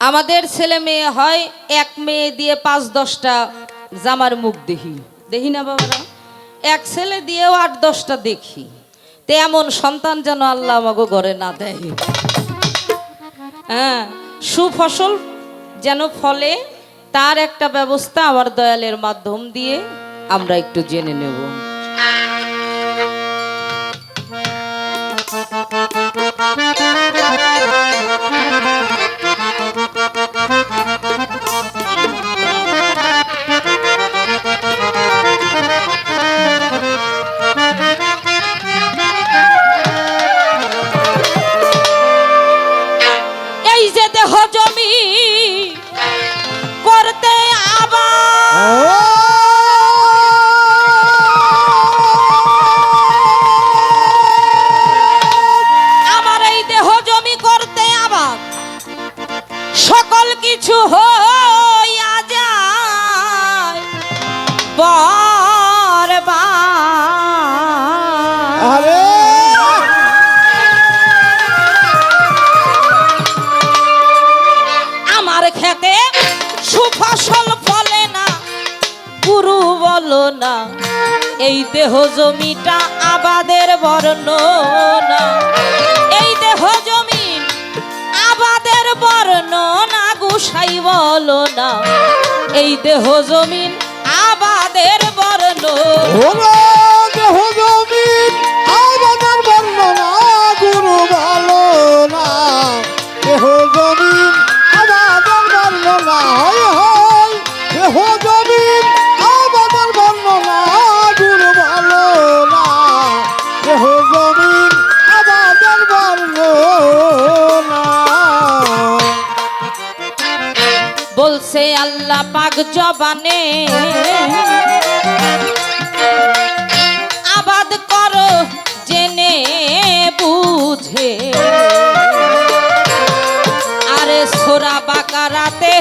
আমাদের ছেলে মেয়ে হয়, এক মেয়ে দিয়ে পাঁচ দশটা জামার মুখ দেখি। দেখি না বাবারা? এক ছেলে দিয়েও আট দশটা দেখি। তে এমন সন্তান যেন আল্লাহ আমাকে ঘরে না দেয়। হ্যাঁ সুফসল যেন ফলে, তার একটা ব্যবস্থা আমার দয়ালের মাধ্যম দিয়ে আমরা একটু জেনে নেব। আরে! আমার খেতে সুফসল ফলে না গুরু বলো না এই দেহ জমিটা আবাদের বর্ণনা। এই দেহ জমিন আবাদের বর্ণনা গুসাই বলো না এই দেহ জমিন আবাদের বর্ণ ওরা দেহ জমিন আমাদের বর্ণনা গুরু ভালো না। দেহ জমিন আমাদের বর্ণনা হয় হয়। দেহ জমিন আমাদের বর্ণনা গুরু ভালো না। দেহ জমিন আমাদের বর্ণনা বলছে আল্লাহ পাক জবানে সোরা বাকারাতে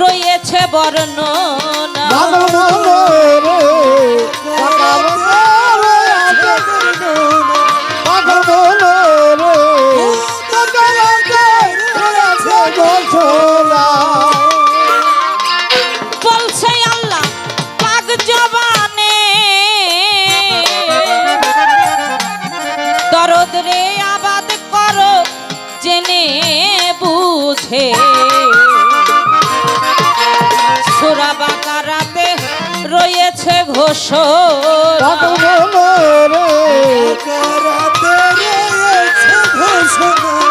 রয়েছে বর্ণনা। পাগল ঘোষণা পাগল রে করাতে রয়েছে ঘোষণা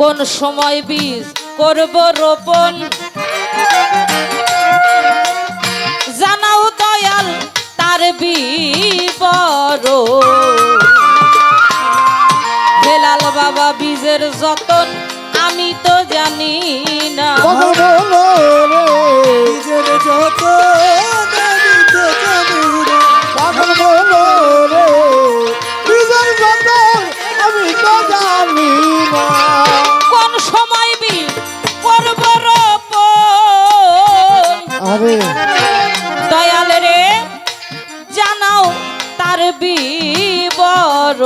কোন সময় বীজ করব রোপণ? তার বিবর। হেলাল বাবা, বীজের যতন আমি তো জানি না। পাগল বলো রে বিজয় বন্দর আমি তো জানি না। বিবর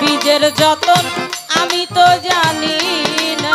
বীজের যতন আমি তো জানি না।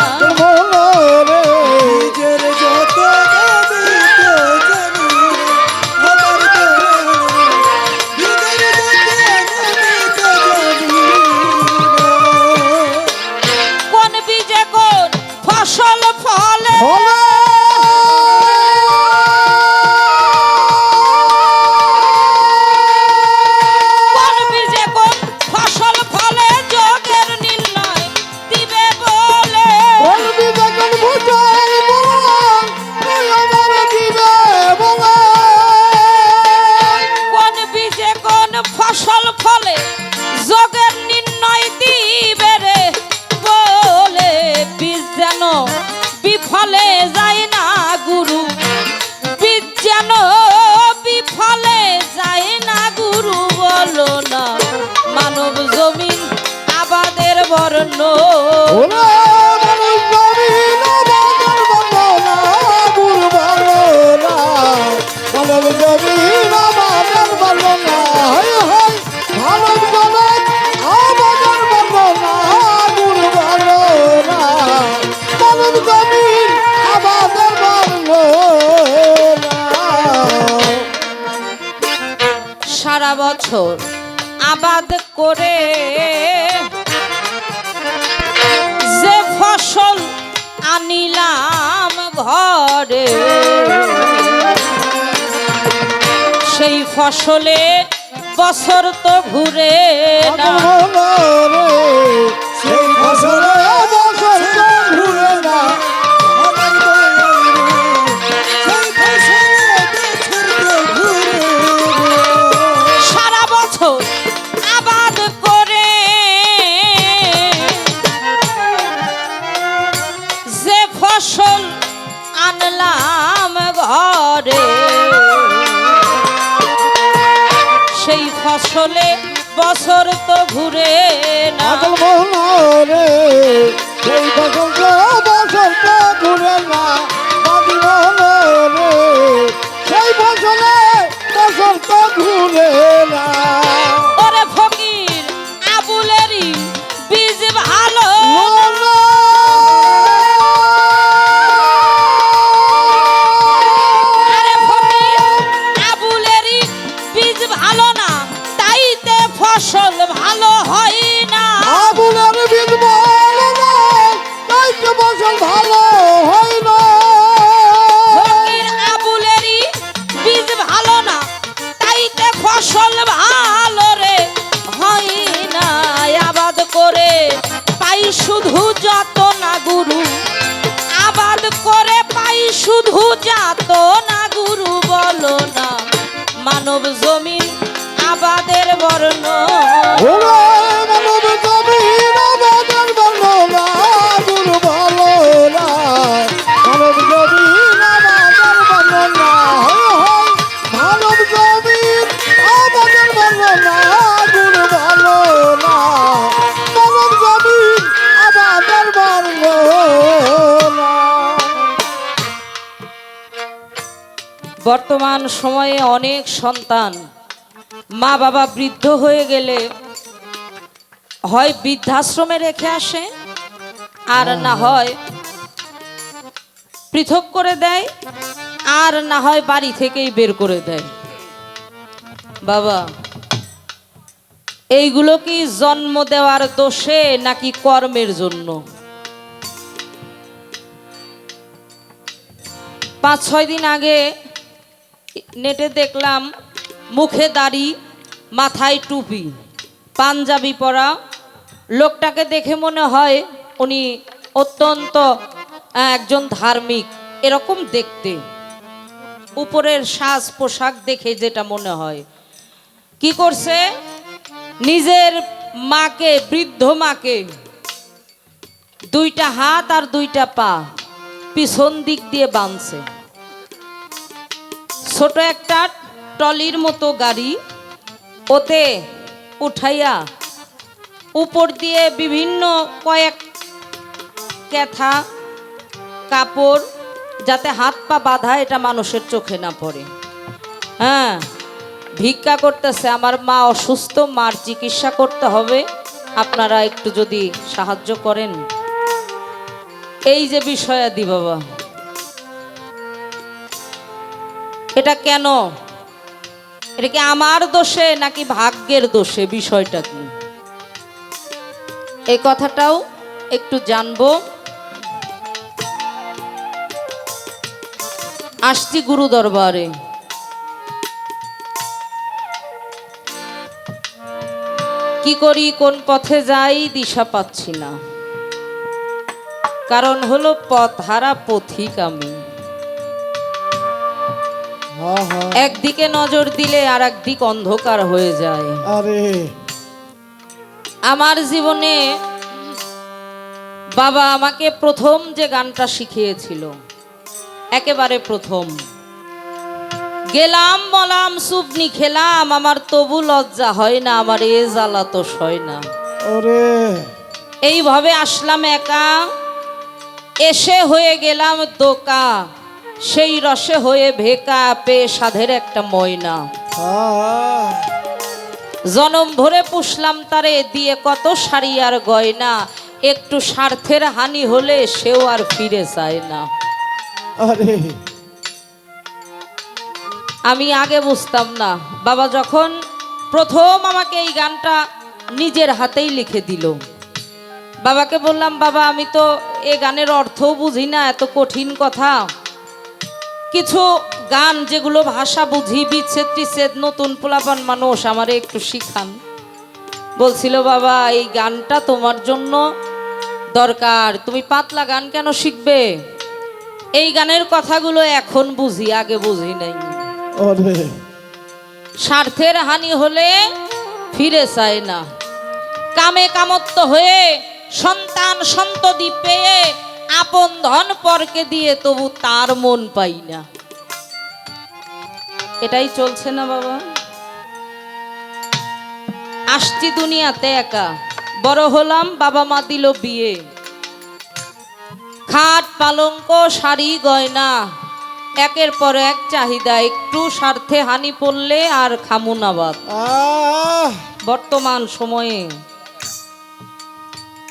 সারা বছর আবাদ করে যে ফসল আনিলাম ঘরে ফসলে বছর তো ঘুরে তো ঘুরে না আগল বর্তমান সময়ে অনেক সন্তান মা বাবা বৃদ্ধ হয়ে গেলে হয় বৃদ্ধাশ্রমে রেখে আসে আর না হয় পৃথক করে দেয় আর না হয় বাড়ি থেকেই বের করে দেয়। বাবা এইগুলো কি জন্ম দেওয়ার দোষে নাকি কর্মের জন্য? পাঁচ ছয় দিন আগে নেটে দেখলাম মুখে দাড়ি, মাথায় টুপি। পাঞ্জাবি পরা। লোকটাকে দেখে মনে হয় উনি অত্যন্ত একজন ধার্মিক। এরকম দেখতে। উপরের সাজ পোশাক দেখে যেটা মনে হয়। কি করছে? নিজের মাকে, বৃদ্ধ মাকে, দুইটা হাত আর দুইটা পা পিছন দিক দিয়ে বাঁধছে। ছোট একটা টলির মতো গাড়ি ওতে উঠাইয়া উপর দিয়ে বিভিন্ন কয়েক ক্যাথা কাপড় যাতে হাত পা বাঁধা এটা মানুষের চোখে না পড়ে। হ্যাঁ ভিক্ষা করতেছে, আমার মা অসুস্থ, মার চিকিৎসা করতে হবে। আপনারা একটু যদি সাহায্য করেন। এই যে বিষয়াদি বাবা। এটা কেন? এটা কি আমার দোষে নাকি ভাগ্যের দোষে? বিষয়টা কি? এই কথাটাও একটু জানব। আসছি গুরু দরবারে। কি করি, কোন পথে যাই, দিশা পাচ্ছি না। কারণ হলো পথ হারা পথিক আমি। একদিকে নজর দিলে আর একদিক অন্ধকার হয়ে যায়। আরে। আমার জীবনে বাবা আমাকে প্রথম যে গানটা শিখিয়েছিল একেবারে প্রথম। গেলাম বলাম সুপনি খেলাম আমার তবু লজ্জা হয় না আমার এ জ্বালা তো সয় না। ওরে এইভাবে আসলাম একা এসে হয়ে গেলাম দোকা। সেই রসে হয়ে ভেকা পেয়ে সাধের একটা ময়না। জনম ভরে পুষলাম তারে দিয়ে কত শাড়ি আর গয়না। একটু স্বার্থের হানি হলে সেও আর ফিরে চায় না। আমি আগে বুঝতাম না। বাবা যখন প্রথম আমাকে এই গানটা নিজের হাতেই লিখে দিল। বাবাকে বললাম বাবা আমি তো এ গানের অর্থও বুঝি না এত কঠিন কথা। কিছু গান যেগুলো ভাষা বুঝি বিচ্ছেদ টিচ্ছেদ নতুন পোলাপান মানুষ আমারে একটু শিখান। বলছিল বাবা এই গানটা তোমার জন্য দরকার। তুমি পাতলা গান কেন শিখবে? এই গানের কথাগুলো এখন বুঝি আগে বুঝি নাই। স্বার্থের হানি হলে ফিরে চায় না। কামে কামত্ত হয়ে সন্তান সন্ততি পেয়ে আপন ধন পরকে দিয়ে তবু তার মন পাই না। এটাই চলছে না বাবা। আসছি দুনিয়াতে একা। বড় হলাম বাবা মা দিল বিয়ে। খাট পালঙ্ক শাড়ি গয়না একের পর এক চাহিদা। একটু স্বার্থে হানি পড়লে আর খামুনাবাদ বর্তমান সময়ে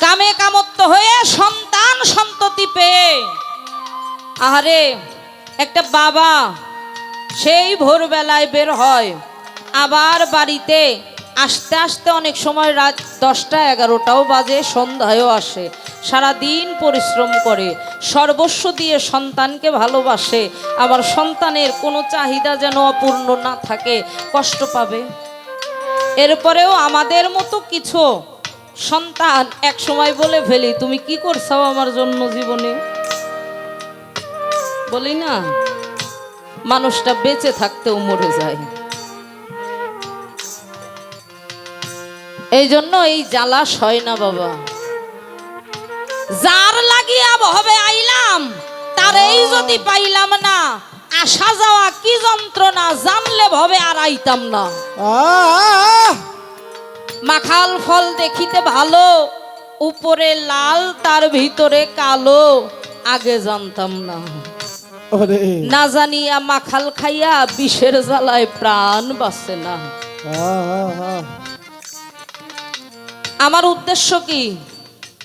কামে কামত্ত হয়ে সন্তান সন্ততি পেয়ে আহারে, একটা বাবা সেই ভোরবেলায় বের হয়, আবার বাড়িতে আসতে আসতে অনেক সময় রাত দশটা এগারোটাও বাজে, সন্ধ্যায়ও আসে সারা দিন পরিশ্রম করে, সর্বস্ব দিয়ে সন্তানকে ভালোবাসে, আবার সন্তানের কোনো চাহিদা যেন অপূর্ণ না থাকে, কষ্ট পাবে। এরপরেও আমাদের মতো কিছু সন্তান এক সময় বলে ফেলি, তুমি কি করছ আমার জন্য জীবনে? বলি না, মানুষটা বেঁচে থাকতেও মরে যায়। এই জন্য এই জ্বালা সয় না বাবা। যার লাগিয়া ভবে আইলাম তার এই যদি পাইলাম না, আসা যাওয়া কি যন্ত্রণা জানলে ভবে আর আইতাম না। মাখাল ফল দেখিতে ভালো উপরে লাল তার ভিতরে কালো আগে জানতাম না। না জানিয়া মাখাল খাইয়া বিষের জ্বালায় প্রাণ বাঁচে না। আমার উদ্দেশ্য কি?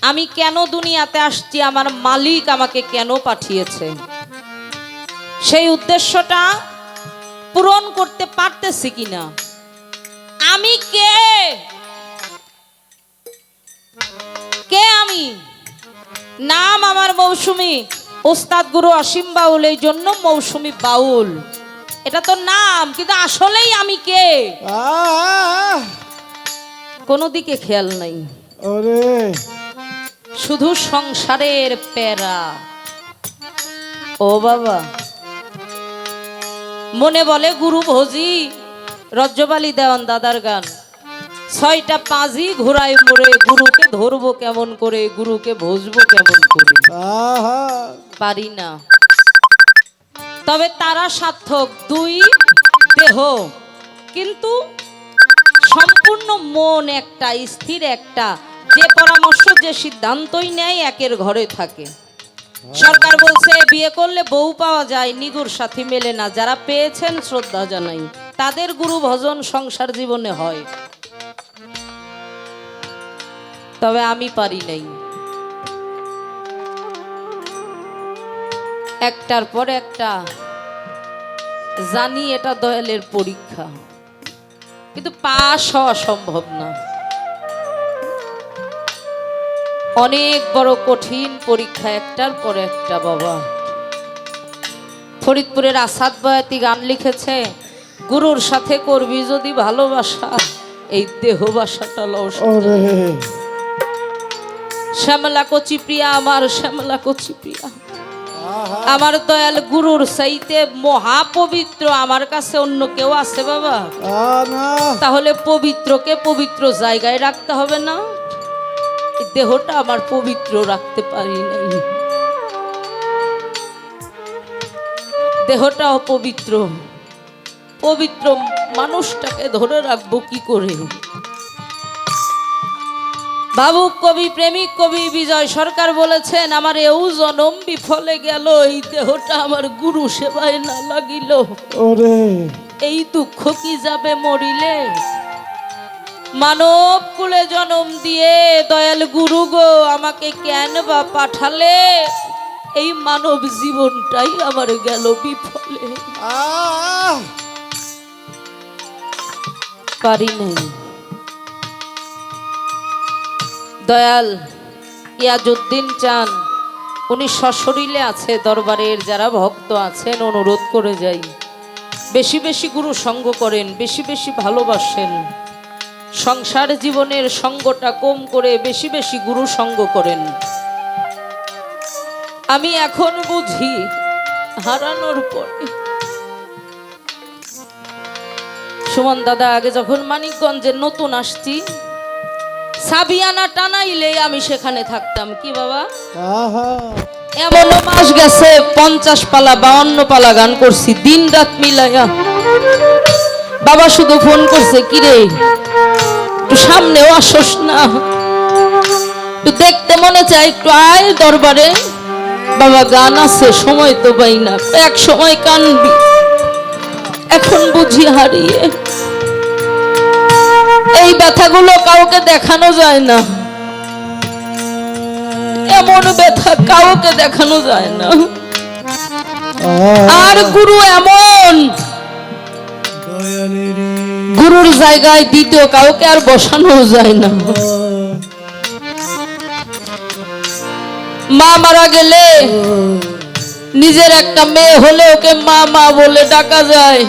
আমি কেন দুনিয়াতে আসছি? আমার মালিক আমাকে কেন পাঠিয়েছে? সেই উদ্দেশ্যটা পূরণ করতে পারতেছি কিনা? আমি কে? আমি নাম আমার মৌসুমি। ওস্তাদ গুরু অসীম বাউল এই জন্য মৌসুমি বাউল। এটা তো নাম কিন্তু আসলেই আমি কে? কোনো দিকে খেয়াল নাই। শুধু সংসারের প্যারা। ও বাবা। মনে বলে গুরু ভোজি রজ্জবালি দেওয়ান দাদার গান। ছয়টা পাঁজি ঘোরায় মোড়ে গুরুকে ধরবো কেমন করে গুরুকে ভজবো কেমন করে? পারি না। তবে তারা সার্থক দুই দেহ। কিন্তু সম্পূর্ণ মন একটা স্থির একটা যে পরামর্শ যে সিদ্ধান্তই নেয় একের ঘরে থাকে। সরকার বলছে বিয়ে করলে বউ পাওয়া যায় নিগুর সাথী মেলে না। যারা পেয়েছেন শ্রদ্ধা জানাই। তাদের গুরু ভজন সংসার জীবনে হয়। তবে আমি পারি নাই। একটার পর একটা জানি এটা দয়ালের পরীক্ষা, কিন্তু পাশ হওয়া সম্ভব না। অনেক বড় কঠিন পরীক্ষা, একটার পর একটা বাবা। ফরিদপুরের আসাদ বয়াতি গান লিখেছে, গুরুর সাথে করবি যদি ভালোবাসা, এই দেহবাসাটা লস ওরে। শ্যামলা কচি প্রিয়া আমার শ্যামলা কচি প্রিয়া। আমার দয়াল গুরুর সাইতে মহাপবিত্র আমার কাছে অন্য কেউ আছে বাবা? তাহলে পবিত্রকে পবিত্র জায়গায় রাখতে হবে না? দেহটা আমার পবিত্র রাখতে পারি নাই। দেহটা অপবিত্র। পবিত্র মানুষটাকে ধরে রাখব কি করে? ভাবুক কবি প্রেমিক কবি বিজয় সরকার বলেছেন আমার এও জনম বিফলে গেল এই দেহটা আমার গুরু সেবায় না লাগিল। ওরে। এই দুঃখ কি যাবে মরিলে? মানব কুলে জনম দিয়ে দয়াল গুরু গো আমাকে কেন বা পাঠালে? এই মানব জীবনটাই আমার গেল বিফলে। পারি নাই। দয়াল ইয়াজউদ্দিন চান। উনি সশরীলে আছে দরবারের, যারা ভক্ত আছেন, অনুরোধ করে যাই। বেশি বেশি গুরু সঙ্গ করেন, বেশি বেশি ভালোবাসেন। সংসার জীবনের সঙ্গটা কম করে বেশি বেশি গুরু সঙ্গ করেন। আমি এখন বুঝি হারানোর পরে। সুমন দাদা, আগে যখন মানিকগঞ্জে নতুন আসছি সাবিয়ানা টানাইলে আমি সেখানে থাকতাম। কি বাবা? এমন মাস গেছে পঞ্চাশ পালা বাউন্ন পালা গান করছি দিন রাত মিলাইয়া। বাবা শুধু ফোন করছে কিরে একটু সামনেও আসস না। একটু দেখতে মনে চায় একটু আয় দরবারে। বাবা গান আছে সময় তো পাই না এক সময় কানবি। এখন বুঝি হারিয়ে এই ব্যথাগুলো কাউকে দেখানো যায় না। এমন ব্যথা কাউকে দেখানো যায় না। আর গুরু এমন। গুরুর জায়গায় দ্বিতীয় কাউকে আর বসানো যায় না। মা মারা গেলে নিজের একটা মেয়ে হলে ওকে মা মা বলে ডাকা যায়।